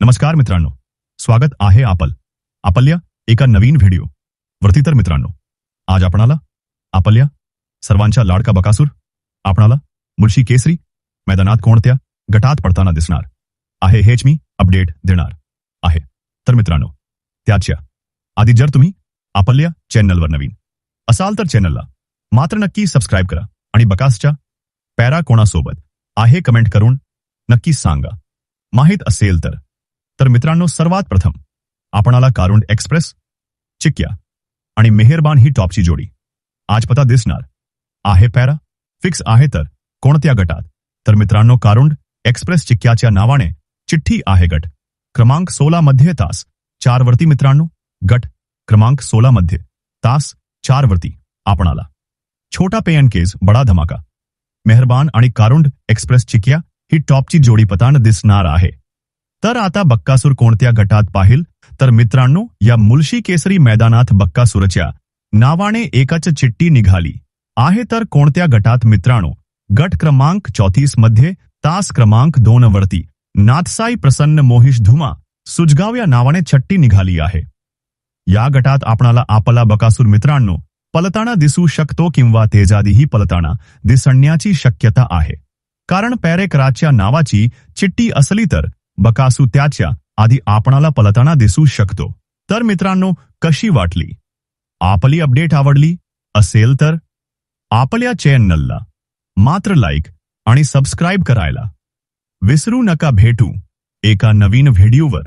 नमस्कार मित्रांनो. स्वागत आहे आपल. आपल्या एका नवीन व्हिडिओ. वरती तर मित्रांनो आज आपणाला आपल्या सर्वांच्या लाडका बकासूर आपणाला मुळशी केसरी मैदानात कोणत्या गटात पडताना दिसणार? आहे हेच मी अपडेट देणार आहे. तर मित्रांनो त्याच्या आधी जर तुम्ही आपल्या चॅनलवर नवीन असाल तर चॅनलला मात्र नक्की सबस्क्राईब करा आणि बकासच्या पॅरा कोणासोबत आहे कमेंट करून नक्की सांगा. माहीत असेल तर तर मित्रांनो सर्वात प्रथम आपणाला कारुंड एक्सप्रेस चिक्या आणि मेहरबान ही टॉपची जोडी. आज पता दिसणार. आहे पॅरा? फिक्स आहे तर कोणत्या गटात? तर मित्रांनो कारुंड एक्सप्रेस चिक्याच्या नावाने चिठ्ठी आहे गट. क्रमांक सोळा मध्ये तास चार वरती मित्रांनो. गट क्रमांक सोळा मध्ये तास चार वरती आपणाला छोटा पेयन केस बडा धमाका. मेहरबान आणि कारुंड एक्सप्रेस चिक्या ही टॉपची जोडी पतान दिसणार आहे. तर आता बक्कासूर कोणत्या गटात पाहिल? तर मित्रांनो या मुलशी केसरी मैदानात बक्कासूरच्या नावाने एकाच चिठ्ठी निघाली. आहे तर कोणत्या गटात मित्रांनो? गट क्रमांक चौतीसमध्ये तास क्रमांक दोन वरती नाथसाई प्रसन्न मोहिश धुमा सुजगाव या नावाने छट्टी निघाली आहे. या गटात आपणाला आपला बकासूर मित्रांनो पलताना दिसू शकतो किंवा तेजादीही पलताना दिसण्याची शक्यता आहे. कारण पॅरेकराच्या नावाची चिट्टी असली तर बकासू त्याच्या आधी आपणाला पलताना दिसू शकतो. तर मित्रांनो कशी वाटली? आपली अपडेट आवडली असेल तर आपल्या चॅनलला मात्र लाईक आणि सबस्क्राईब करायला विसरू नका भेटू एका नवीन व्हिडिओवर.